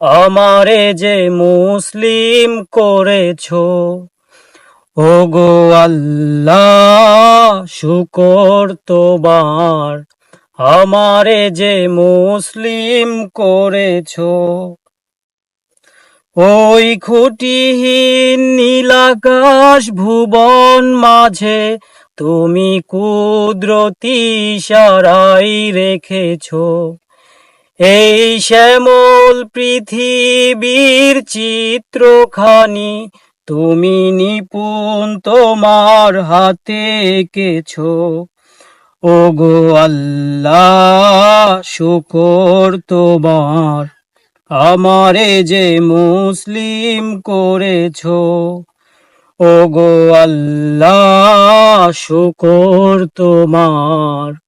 আমারে যে মুসলিম করেছ, ওগো আল্লাহ, শুকর তোমার। আমারে যে মুসলিম করেছ, ওই খুঁটিহীন নীলাকাশ ভুবন মাঝে তুমি কুদরতি সারাই রেখেছো। এই শ্যামল পৃথিবীর চিত্রখানি, তুমি নিপুণ তোমার হাতে এঁকেছো। ওগো আল্লাহ, শুকর তোমার, আমারে যে মুসলিম করেছ। ওগো আল্লাহ, শুকর তোমার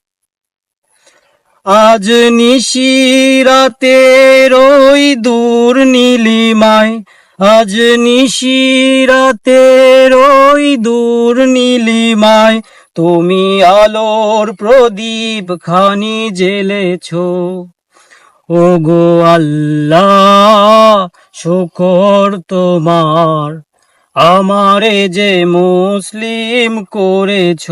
আজ নিশিরাতের ওই দূর নীলিমায়। আজ নিশিরাতের ওই দূর নীলিমায়। তুমি আলোর প্রদীপ খানি জেলেছো ওগো আল্লাহ, শুকর তোমার। আমারে যে মুসলিম করেছ।